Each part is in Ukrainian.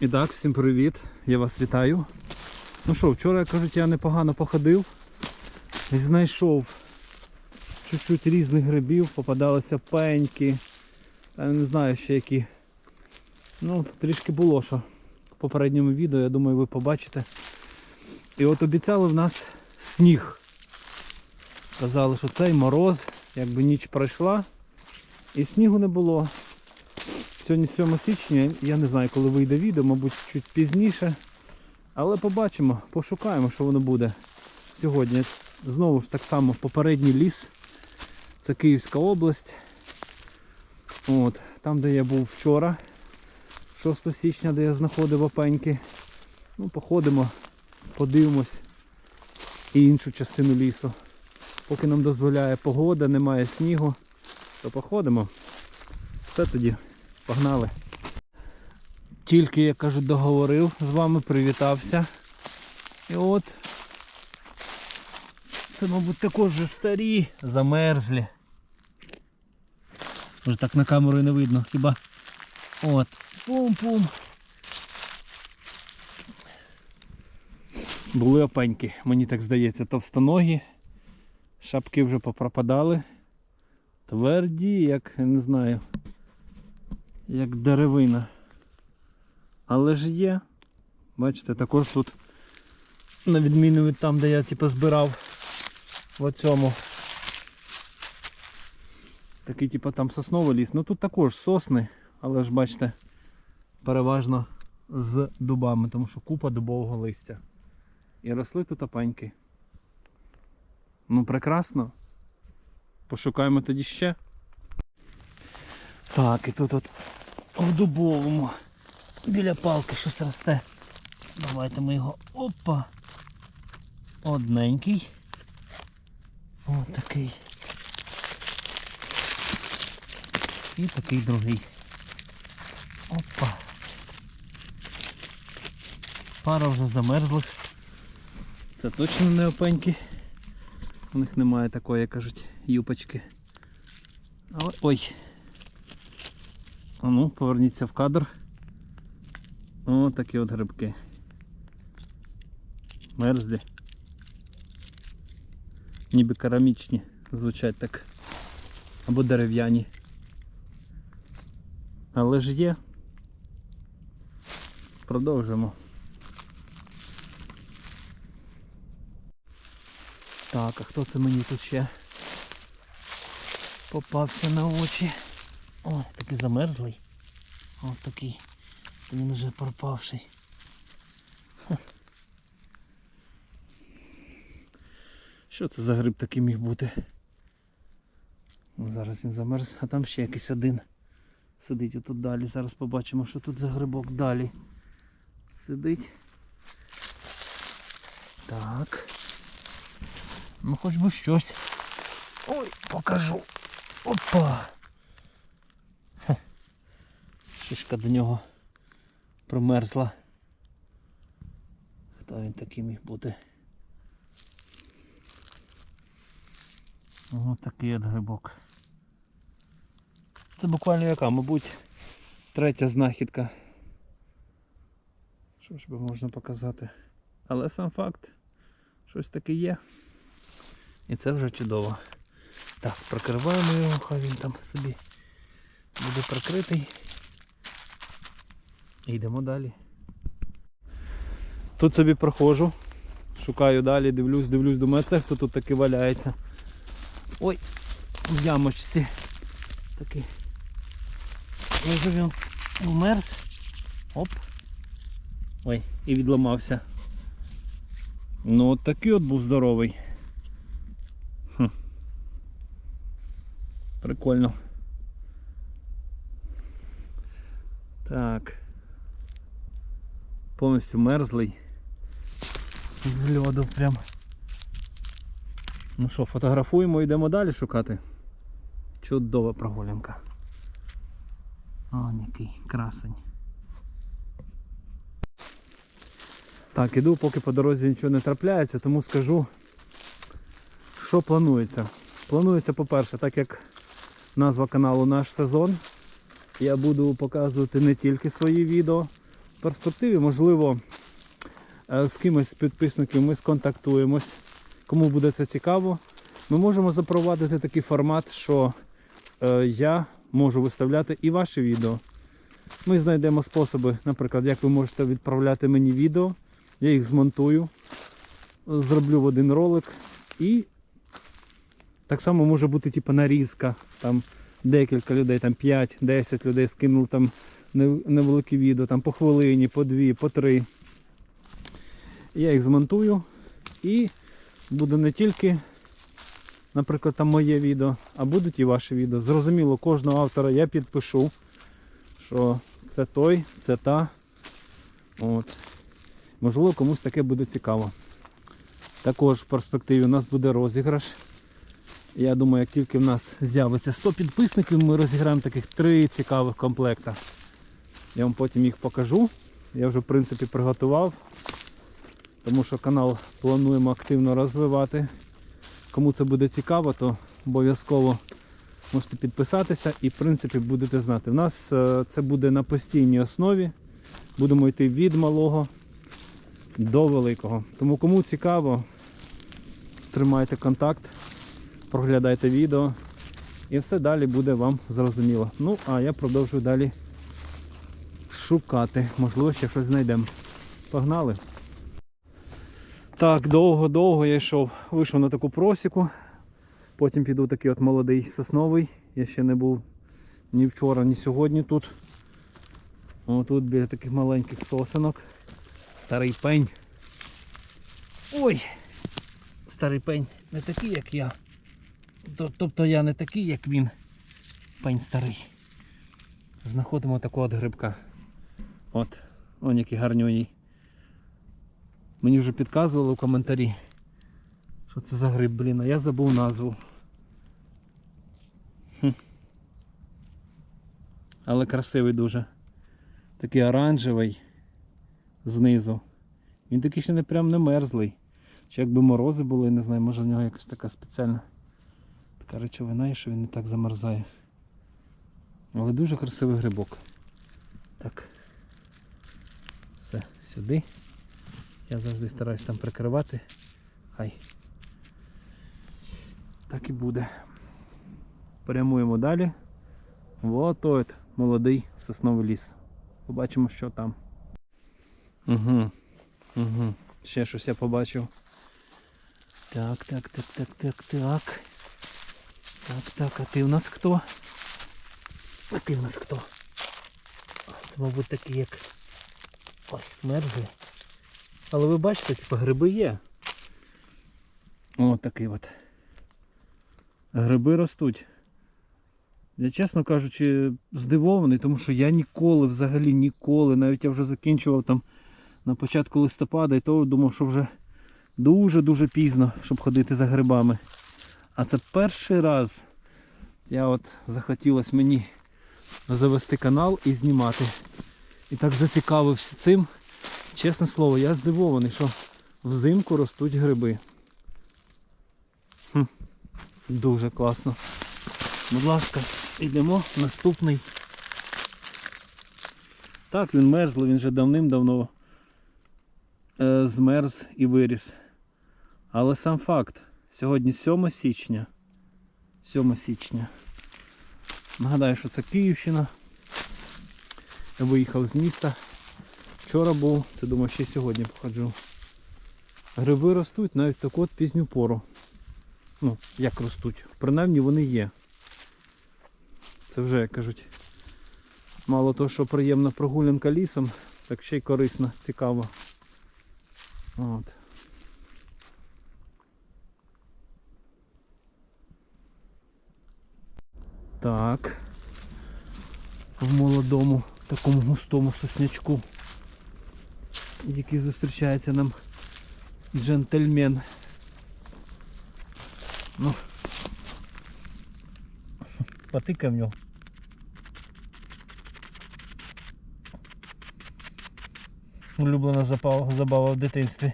І так, всім привіт, я вас вітаю. Ну що, вчора, як кажуть, я непогано походив і знайшов чуть-чуть різних грибів, попадалися пеньки, та не знаю ще які. Ну, трішки було що в попередньому відео, я думаю, ви побачите. І от обіцяли в нас сніг. Казали, що цей мороз, якби ніч пройшла, і снігу не було. Сьогодні 7 січня, я не знаю, коли вийде відео, мабуть, чуть пізніше. Але побачимо, пошукаємо, що воно буде сьогодні. Знову ж так само попередній ліс. Це Київська область. От, Там, де я був вчора, 6 січня, де я знаходив опеньки. Ну, походимо, подивимось і іншу частину лісу. Поки нам дозволяє погода, немає снігу, то походимо. Все тоді. Погнали. Тільки, як кажуть, договорив з вами, привітався. І от це, мабуть, також вже старі, замерзлі. Вже так на камеру і не видно, хіба. От. Пум-пум. Були опеньки, мені так здається, товстоногі. Шапки вже попропадали. Тверді, як я не знаю як деревина. Але ж є. Бачите, також тут, на відміну від там, де я типу, збирав в цьому. Такий типу там сосновий ліс. Ну тут також сосни, але ж бачите, переважно з дубами, тому що купа дубового листя. І росли тут опеньки. Ну прекрасно. Пошукаємо тоді ще. Так, і тут от в дубовому біля палки щось росте. Давайте ми його опа. Одненький. Ось такий. І такий другий. Опа. Пара вже замерзлих. Це точно не опеньки. У них немає такої, кажуть, юпочки. Але... Ой! А ну, поверніться в кадр. О, такі от грибки. Мерзлі. Ніби керамічні звучать так. Або дерев'яні. Але ж є. Продовжимо. Так, а хто це мені тут ще попався на очі? Ой, такий замерзлий. Ось такий. Він вже пропавший. Що це за гриб такий міг бути? Ну, зараз він замерз, а там ще якийсь один сидить отут далі. Зараз побачимо, що тут за грибок далі. Сидить. Так. Ну хоч би щось. Ой, покажу. Опа! Шишка до нього промерзла. Хто він такий міг бути? Ось такий от грибок. Це буквально яка, мабуть, третя знахідка. Що ж би можна показати? Але сам факт, щось таке є. І це вже чудово. Так, прикриваємо його, хай він там собі буде прикритий. І йдемо далі. Тут собі проходжу, шукаю далі, дивлюсь, дивлюсь, думаю, це хто тут таки валяється. Ой, в ямочці. Такий. Може він вмерз. Оп. Ой, і відламався. Ну от такий от був здоровий. Хм. Прикольно. Так. Повністю мерзлий. З льоду прям. Ну що, фотографуємо йдемо далі шукати. Чудова прогулянка. О, який красень. Так, іду, поки по дорозі нічого не трапляється, тому скажу, що планується. Планується, по-перше, так як назва каналу наш сезон, я буду показувати не тільки свої відео перспективі, можливо, е, з кимось з підписників ми сконтактуємось. Кому буде це цікаво, ми можемо запровадити такий формат, що е, я можу виставляти і ваші відео. Ми знайдемо способи, наприклад, як ви можете відправляти мені відео, я їх змонтую, зроблю в один ролик і так само може бути типу нарізка. Там декілька людей, там 5-10 людей скинули там нев- невелике відео, там по хвилині, по дві, по три. Я їх змонтую і буде не тільки, наприклад, там моє відео, а будуть і ваші відео. Зрозуміло, кожного автора я підпишу, що це той, це та. От. Можливо, комусь таке буде цікаво. Також в перспективі у нас буде розіграш. Я думаю, як тільки в нас з'явиться 100 підписників, ми розіграємо таких три цікавих комплекта. Я вам потім їх покажу. Я вже в принципі приготував, тому що канал плануємо активно розвивати. Кому це буде цікаво, то обов'язково можете підписатися і в принципі будете знати. У нас е, це буде на постійній основі. Будемо йти від малого до великого. Тому кому цікаво, тримайте контакт проглядайте відео і все далі буде вам зрозуміло. Ну, а я продовжую далі шукати. Можливо, ще щось знайдемо. Погнали. Так, довго-довго я йшов, вийшов на таку просіку. Потім піду такий от молодий сосновий. Я ще не був ні вчора, ні сьогодні тут. О, тут біля таких маленьких сосенок. Старий пень. Ой! Старий пень не такий, як я. Тобто я не такий, як він, пень старий. Знаходимо такого от грибка. От, он який гарнюній. Мені вже підказували у коментарі, що це за гриб, блін, а я забув назву. Хм. Але красивий дуже. Такий оранжевий знизу. Він такий ще не прям не мерзлий. Чи якби морози були, не знаю, може в нього якась така спеціальна така речовина, що він не так замерзає. Але дуже красивий грибок. Так. Сюди. Я завжди стараюсь там прикривати. Хай. Так і буде. Прямуємо далі. Вот от молодий сосновий ліс. Побачимо, що там. Угу. Угу. Ще щось я побачив. Так, так, так, так, так, так. Так, так, а ти у нас хто? А ти у нас хто? Це, мабуть, такий як. Ой, мерзлий. Але ви бачите, типу, гриби є. О, такий от. Гриби ростуть. Я, чесно кажучи, здивований, тому що я ніколи, взагалі ніколи, навіть я вже закінчував там на початку листопада і то думав, що вже дуже-дуже пізно, щоб ходити за грибами. А це перший раз я от захотілось мені завести канал і знімати. І так зацікавився цим. Чесне слово, я здивований, що взимку ростуть гриби. Хм, дуже класно. Будь ласка, йдемо. Наступний. Так, він мерзлий, він вже давним-давно е, змерз і виріс. Але сам факт, сьогодні 7 січня. 7 січня. Нагадаю, що це Київщина. Виїхав з міста. Вчора був, це думаю, ще сьогодні походжу. Гриби ростуть навіть таку от пізню пору. Ну, як ростуть. Принаймні вони є. Це вже, як кажуть, мало того, що приємна прогулянка лісом, так ще й корисна, цікаво. От. Так. В молодому такому густому соснячку, який зустрічається нам джентльмен. Ну, потикай в нього. Улюблена забава, в дитинстві.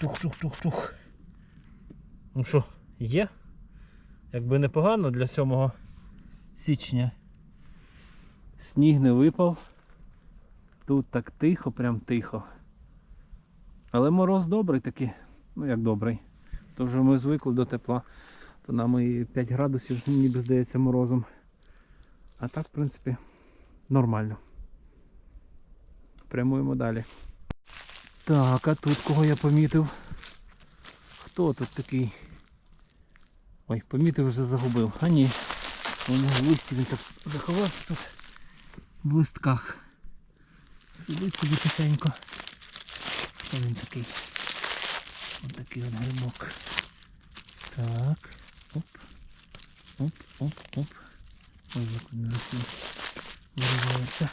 Тух-тух-тух-тух. Ну що, є? Якби непогано для 7 січня. Сніг не випав. Тут так тихо, прям тихо. Але мороз добрий такий. Ну як добрий. То вже ми звикли до тепла. То нам і 5 градусів ніби здається морозом. А так, в принципі, нормально. Прямуємо далі. Так, а тут кого я помітив? Хто тут такий? Ой, помітив вже загубив. А ні. Воно в листі він так заховався тут в листках. Сидить собі тихенько. Хто він такий? Ось такий от грибок. Так. Оп. Оп, оп, оп. Ой, як він засів. Виривається.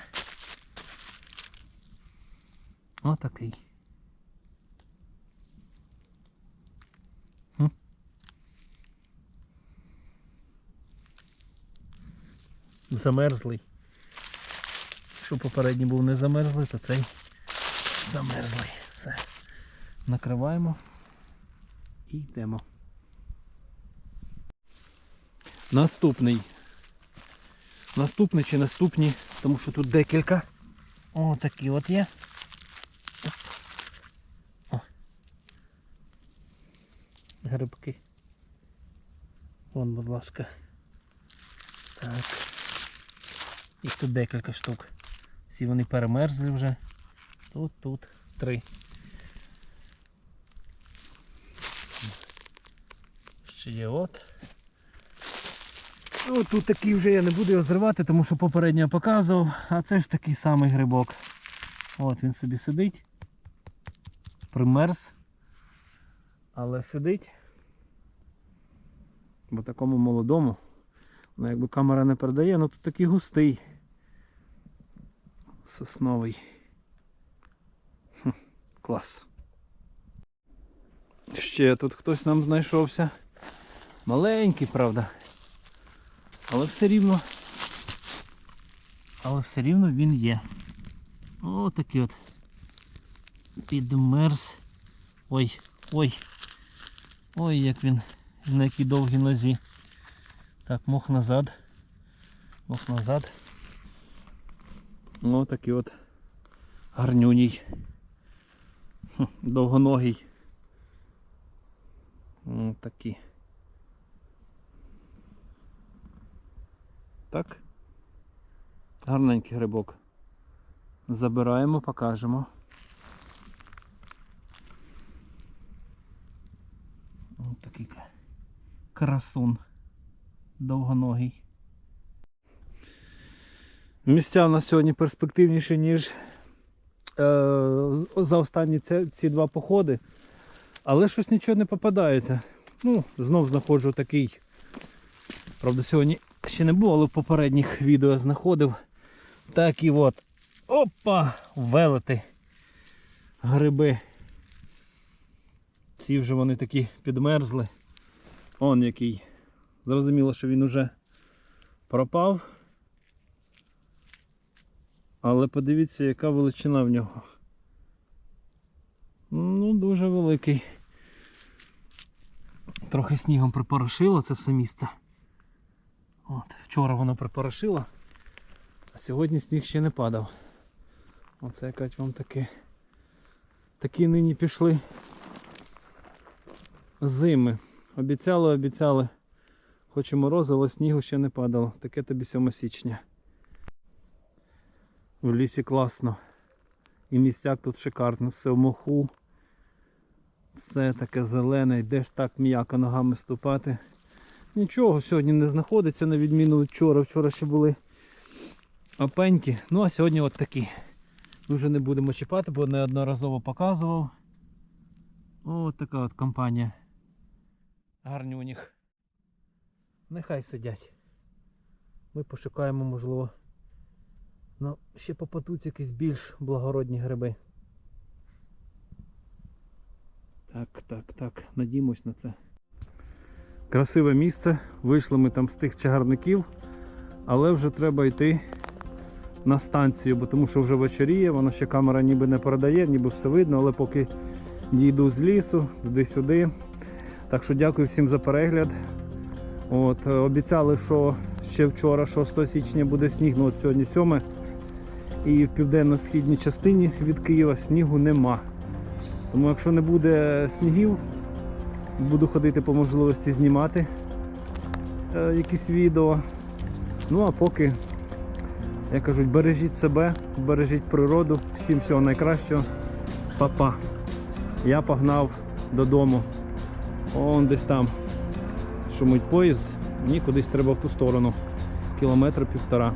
Отакий. Замерзлий. Якщо попередній був не замерзлий, то цей замерзлий. Все. Накриваємо і йдемо. Наступний. Наступний чи наступні, тому що тут декілька. О, такі от є. О. Грибки. Вон, будь ласка. Так. Їх тут декілька штук. Всі вони перемерзли вже. Тут, тут, три. Ще є от. Ну, тут такий вже я не буду його зривати, тому що попередньо я показував, а це ж такий самий грибок. От він собі сидить. Примерз. Але сидить. Бо такому молодому. Ну, якби камера не передає, ну тут такий густий. Сосновий. Хм, клас. Ще тут хтось нам знайшовся. Маленький, правда. Але все рівно. Але все рівно він є. О, такий от. Підмерз. Ой, ой. Ой, як він на якій довгій нозі. Так, мох назад. Мох назад. О, такий от гарнюній. Довгоногий. О, такі. Так. Гарненький грибок. Забираємо, покажемо. Ось такий красун. Довгоногий. Місця у нас сьогодні перспективніші, ніж е, за останні ці, ці два походи. Але щось нічого не попадається. Ну, знов знаходжу такий. Правда, сьогодні ще не було, але в попередніх відео знаходив. Такі от. Опа! Велети. Гриби. Ці вже вони такі підмерзли. Он який. Зрозуміло, що він уже пропав. Але подивіться, яка величина в нього. Ну, дуже великий. Трохи снігом припорошило це все місце. От, вчора воно припорошило, а сьогодні сніг ще не падав. Оце якась вам таке. Такі нині пішли зими. Обіцяли, обіцяли. Хоч і морозило, снігу ще не падало. Таке тобі 7 січня. В лісі класно. І містяк тут шикарно, все в моху. Все таке зелене, йдеш так м'яко ногами ступати. Нічого сьогодні не знаходиться, на відміну від вчора. Вчора ще були опеньки. Ну а сьогодні от такі. Ми вже не будемо чіпати, бо неодноразово показував. О, така от компанія. Гарнюніх. Нехай сидять. Ми пошукаємо, можливо. Ну, ще попадуться якісь більш благородні гриби. Так, так, так, надіємось на це. Красиве місце. Вийшли ми там з тих чагарників, але вже треба йти на станцію, бо тому що вже вечоріє, воно ще камера ніби не передає, ніби все видно, але поки дійду з лісу, туди-сюди. Так що дякую всім за перегляд. От, е, обіцяли, що ще вчора, 6 січня, буде сніг, ну от сьогодні 7. І в південно-східній частині від Києва снігу нема. Тому якщо не буде снігів, буду ходити по можливості знімати е, якісь відео. Ну а поки, як кажуть, бережіть себе, бережіть природу, всім всього найкращого. Па-па. Я погнав додому. Он десь там шумить поїзд. Мені кудись треба в ту сторону. Кілометр півтора.